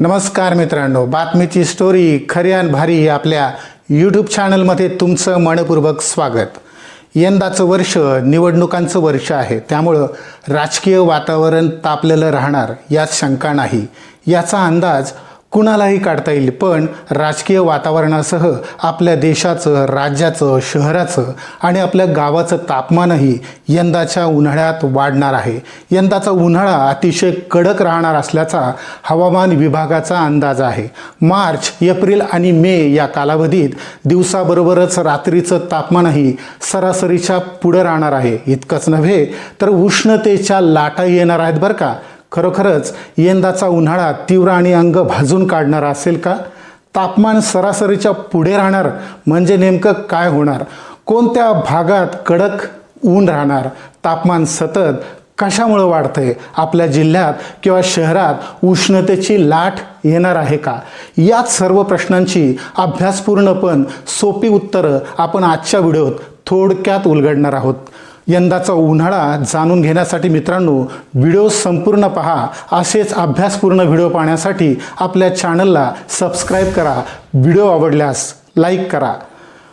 नमस्कार मित्रांनो बातमीची स्टोरी खरी आणि भारी आपल्या यूट्यूब चॅनलमध्ये तुमचं मनपूर्वक स्वागत. यंदाचं वर्ष निवडणुकांचं वर्ष आहे. त्यामुळं राजकीय वातावरण तापलेलं राहणार यात शंका नाही. याचा अंदाज कुणालाही काढता येईल पण राजकीय वातावरणासह आपल्या देशाचं राज्याचं शहराचं आणि आपल्या गावाचं तापमानही यंदाच्या उन्हाळ्यात वाढणार आहे. यंदाचा उन्हाळा अतिशय कडक राहणार असल्याचा हवामान विभागाचा अंदाज आहे. मार्च एप्रिल आणि मे या कालावधीत दिवसाबरोबरच रात्रीचं तापमानही सरासरीच्या पुढं राहणार आहे. इतकंच नव्हे तर उष्णतेच्या लाटा येणार आहेत बरं का? खरोखरच यंदाचा उन्हाळा तीव्र आणि अंग भाजून काढणारा असेल का? तापमान सरासरीच्या पुढे राहणार म्हणजे नेमकं काय होणार? कोणत्या भागात कडक ऊन राहणार? तापमान सतत कशामुळं वाढतंय? आपल्या जिल्ह्यात किंवा शहरात उष्णतेची लाट येणार आहे का? याच सर्व प्रश्नांची अभ्यासपूर्ण पण सोपी उत्तरं आपण आजच्या व्हिडिओत थोडक्यात उलगडणार आहोत. यंदाचा उन्हाळा जाणून घेण्यासाठी मित्रांनो व्हिडिओ संपूर्ण पहा. असेच अभ्यासपूर्ण व्हिडिओ पाहण्यासाठी आपल्या चॅनलला सबस्क्राईब करा. व्हिडिओ आवडल्यास लाईक करा.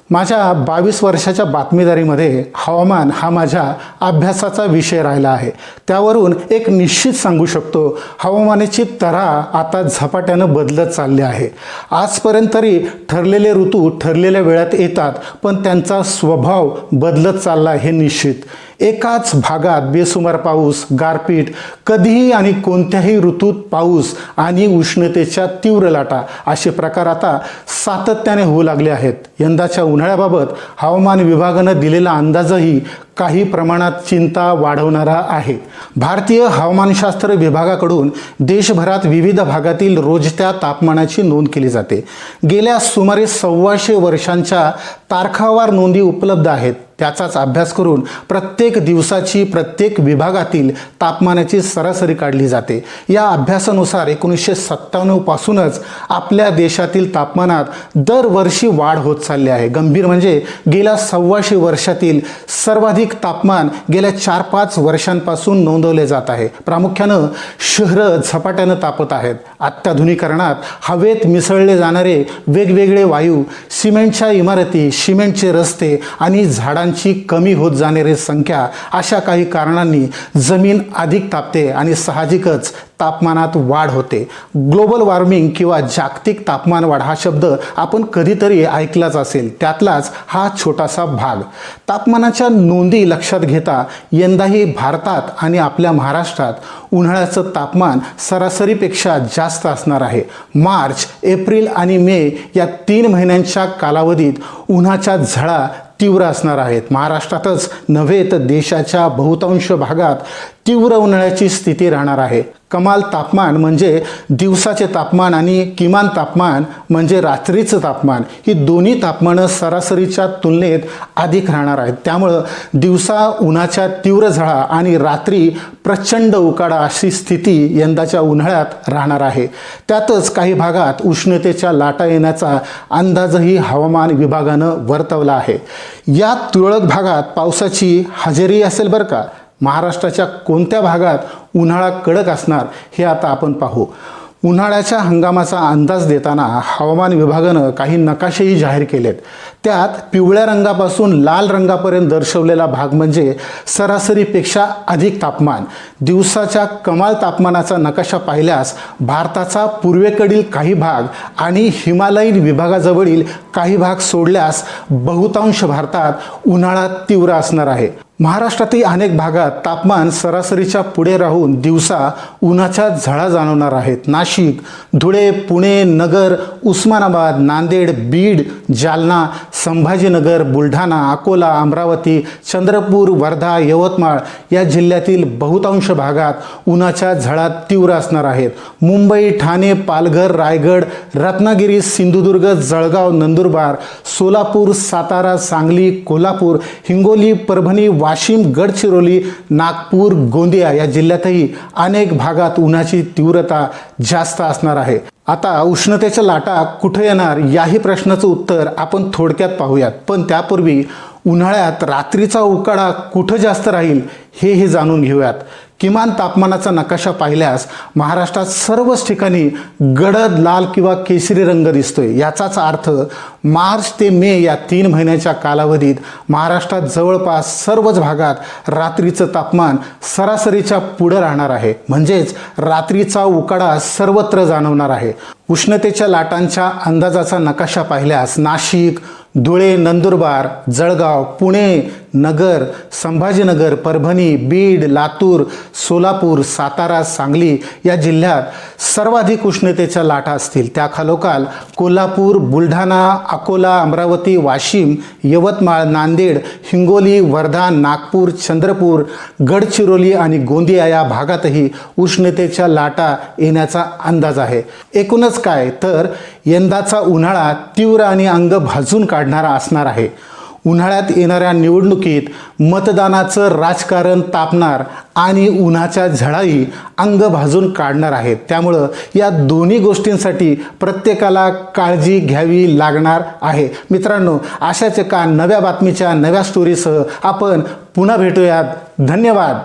माझ्या बावीस वर्षाच्या बातमीदारीमध्ये हवामान हा माझ्या अभ्यासाचा विषय राहिला आहे. त्यावरून एक निश्चित सांगू शकतो हवामानाची तऱ्हा आता झपाट्यानं बदलत चालली आहे. आजपर्यंत तरी ठरलेले ऋतू ठरलेल्या वेळात येतात पण त्यांचा स्वभाव बदलत चालला हे निश्चित. एकाच भागात बेसुमार पाऊस गारपीट कधीही आणि कोणत्याही ऋतूत पाऊस आणि उष्णतेच्या तीव्र लाटा असे प्रकार आता सातत्याने होऊ लागले आहेत. यंदाच्या उन्हाळ्याबाबत हवामान विभागानं दिलेला अंदाजही काही प्रमाणात चिंता वाढवणारा आहे. भारतीय हवामानशास्त्र विभागाकडून देशभरात विविध भागातील रोजच्या तापमानाची नोंद केली जाते. गेल्या सुमारे सव्वाशे वर्षांच्या तारखावार नोंदी उपलब्ध आहेत. त्याचाच अभ्यास करून प्रत्येक दिवसाची प्रत्येक विभागातील तापमानाची सरासरी काढली जाते. या अभ्यासानुसार एकोणीसशे सत्त्याण्णवपासूनच आपल्या देशातील तापमानात दरवर्षी वाढ होत चालली आहे. गंभीर म्हणजे गेल्या सव्वाशे वर्षातील सर्वाधिक तापमान गेल्या चार पाच वर्षांपासून नोंदवले जात आहे. प्रामुख्यानं शहरं झपाट्यानं तापत आहेत. अत्याधुनिकरणात हवेत मिसळले जाणारे वेगवेगळे वायू सिमेंटच्या इमारती सिमेंटचे रस्ते आणि झाडांची कमी होत जाणारी संख्या अशा काही कारणांनी जमीन अधिक तापते आणि साहजिकच तापमानात वाढ होते. ग्लोबल वॉर्मिंग किंवा जागतिक तापमान वाढ हा शब्द आपण कधीतरी ऐकलाच असेल. त्यातलाच हा छोटासा भाग. तापमानाच्या नोंदी लक्षात घेता यंदाही भारतात आणि आपल्या महाराष्ट्रात उन्हाळ्याचं तापमान सरासरीपेक्षा जास्त असणार आहे. मार्च एप्रिल आणि मे या तीन महिन्यांच्या कालावधीत उन्हाच्या झळा तीव्र असणार आहेत. महाराष्ट्रातच नव्हे तर देशाच्या बहुतांश भागात तीव्र उन्हाळ्याची स्थिती राहणार आहे. कमाल तापमान म्हणजे दिवसाचे तापमान आणि किमान तापमान म्हणजे रात्रीचं तापमान. ही दोन्ही तापमानं सरासरीच्या तुलनेत अधिक राहणार आहेत. त्यामुळं दिवसा उन्हाच्या तीव्र झळा आणि रात्री प्रचंड उकाडा अशी स्थिती यंदाच्या उन्हाळ्यात राहणार आहे. त्यातच काही भागात उष्णतेच्या लाटा येण्याचा अंदाजही हवामान विभागानं वर्तवला आहे. या तुरळक भागात पावसाची हजेरी असेल बरं का? महाराष्ट्राच्या कोणत्या भागात उन्हाळा कडक असणार हे आता आपण पाहू. उन्हाळ्याच्या हंगामाचा अंदाज देताना हवामान विभागानं काही नकाशेही जाहीर केलेत. त्यात पिवळ्या रंगापासून लाल रंगापर्यंत दर्शवलेला भाग म्हणजे सरासरीपेक्षा अधिक तापमान. दिवसाच्या कमाल तापमानाचा नकाशा पाहिल्यास भारताचा पूर्वेकडील काही भाग आणि हिमालयीन विभागाजवळील काही भाग सोडल्यास बहुतांश भारतात उन्हाळा तीव्र असणार आहे. महाराष्ट्रातील अनेक भागात तापमान सरासरीच्या पुढे राहून दिवसा उन्हाच्या झळा जाणवणार आहेत. नाशिक धुळे पुणे नगर उस्मानाबाद नांदेड बीड जालना संभाजीनगर बुलढाणा अकोला अमरावती चंद्रपूर वर्धा यवतमाळ या जिल्ह्यातील बहुतांश भागात उन्हाच्या झळा तीव्र असणार आहेत. मुंबई ठाणे पालघर रायगड रत्नागिरी सिंधुदुर्ग जळगाव नंदुरबार सोलापूर सातारा सांगली कोल्हापूर हिंगोली परभणी वाशिम गडचिरोली नागपूर गोंदिया या जिल्ह्यातही अनेक भागात उन्हाची तीव्रता जास्त असणार आहे. आता उष्णतेच्या लाटा कुठे येणार याही प्रश्नाचं उत्तर आपण थोडक्यात पाहूयात. पण त्यापूर्वी उन्हाळ्यात रात्रीचा उकाडा कुठं जास्त राहील हे हे जाणून घेऊयात. किमान तापमानाचा नकाशा पाहिल्यास महाराष्ट्रात सर्वच ठिकाणी गडद लाल किंवा केशरी रंग दिसतोय. याचाच अर्थ मार्च ते मे या तीन महिन्याच्या कालावधीत महाराष्ट्रात जवळपास सर्वच भागात रात्रीचं तापमान सरासरीच्या पुढं राहणार आहे. म्हणजेच रात्रीचा उकाडा सर्वत्र जाणवणार आहे. उष्णतेच्या लाटांच्या अंदाजाचा नकाशा पाहिल्यास नाशिक धुळे नंदुरबार जळगाव पुणे नगर संभाजीनगर परभणी बीड लातूर सोलापूर सातारा सांगली या जिल्ह्यात सर्वाधिक उष्णतेच्या लाटा असतील. त्याखालोखाल कोल्हापूर बुलढाणा अकोला अमरावती वाशिम यवतमाळ नांदेड हिंगोली वर्धा नागपूर चंद्रपूर गडचिरोली आणि गोंदिया या भागातही उष्णतेच्या लाटा येण्याचा अंदाज आहे. एकूणच काय? तर यंदाचा उन्हाळा तीव्र आणि अंग भाजून काढ काढणारा असणार आहे. उन्हाळ्यात येणाऱ्या निवडणुकीत मतदानाचं राजकारण तापणार आणि उन्हाच्या झळाही अंग भाजून काढणार आहेत. त्यामुळं या दोन्ही गोष्टींसाठी प्रत्येकाला काळजी घ्यावी लागणार आहे. मित्रांनो अशाच एका नव्या बातमीच्या नव्या स्टोरीसह आपण पुन्हा भेटूयात. धन्यवाद.